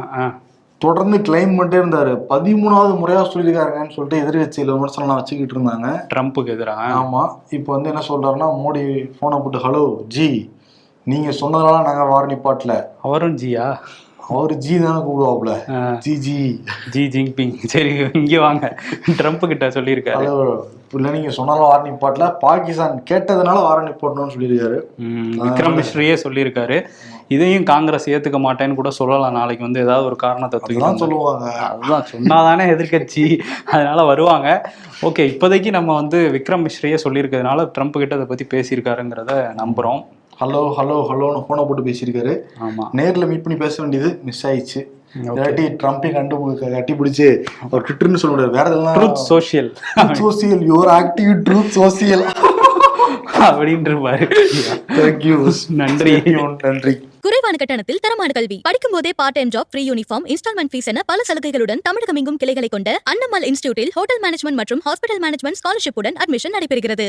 Speaker 3: தொடர்ந்து கிளைம் பண்ணிட்டே இருந்தாரு. பதிமூணாவது முறையா சொல்லியிருக்காருங்கன்னு சொல்லிட்டு எதிர்கட்சியில விமர்சனம் வச்சுக்கிட்டு இருந்தாங்க.
Speaker 2: ட்ரம்ப்புக்கு எதிராக
Speaker 3: ஆமா. இப்போ வந்து என்ன சொல்றாருன்னா மோடி போனை போட்டு ஹலோ ஜி நீங்க சொன்னதுனால நாங்க வாரணி பாட்டில்
Speaker 2: அவரும் ஜியா?
Speaker 3: அவர் ஜி தானே கூப்பிடுவாப்ல ஜி ஜி.
Speaker 2: Xi Jinping. சரி இங்க வாங்க. ட்ரம்ப் கிட்ட சொல்லியிருக்காரு.
Speaker 3: ஹலோ. இல்லை நீங்க சொன்னாலும் வாரணி பாட்டில் பாகிஸ்தான் கேட்டதுனால வாரணி போட்டணும்னு சொல்லியிருக்காரு.
Speaker 2: விக்ரம் மிஸ்ரியே சொல்லியிருக்காரு. இதையும் காங்கிரஸ் ஏத்துக்க மாட்டேன்னு கூட சொல்லலாம். நாளைக்கு வந்து ஏதாவது ஒரு காரணத்தை வந்து-
Speaker 3: சொல்லுவாங்க.
Speaker 2: அதுதான் சொன்னாதானே எதிர்க்கட்சி. அதனால வருவாங்க. ஓகே இப்போதைக்கு நம்ம வந்து விக்ரம் மிஸ்ரியே சொல்லியிருக்கிறதுனால ட்ரம்ப் கிட்ட அதை பத்தி பேசியிருக்காருங்கிறத நம்புறோம்.
Speaker 3: ஹலோ ஹலோ ஹலோன்னு போனை போட்டு பேசியிருக்காரு.
Speaker 2: ஆமா.
Speaker 3: நேர்ல மீட் பண்ணி பேச வேண்டியது மிஸ் ஆயிடுச்சு. இல்லாட்டி ட்ரம்ப்பையும் கண்டு கட்டி பிடிச்சி ஒரு ட்விட்டர்னு சொல்ல முடியாது. வேற
Speaker 2: ட்ரூத்
Speaker 3: எதெல்லாம்
Speaker 2: social
Speaker 3: social your active Truth Social
Speaker 2: அப்படின்றவாரு
Speaker 3: thank you
Speaker 2: நன்றி.
Speaker 3: நன்றி.
Speaker 1: குறைவான கட்டணத்தில் தரமான கல்வி. படிக்கும் போதே part time job free uniform instalment fees என பல சலுகைகளுடன் தமிழகம் எங்கும் கிளைகளை கொண்ட அன்னம்மாள் இன்ஸ்டியூட்டில் ஹோட்டல் மேனேஜ்மெண்ட் மற்றும் ஹாஸ்பிட்டல் மேனேஜ்மெண்ட் ஸ்காலர்ஷிப்புடன் அட்மிஷன் நடைபெறுகிறது.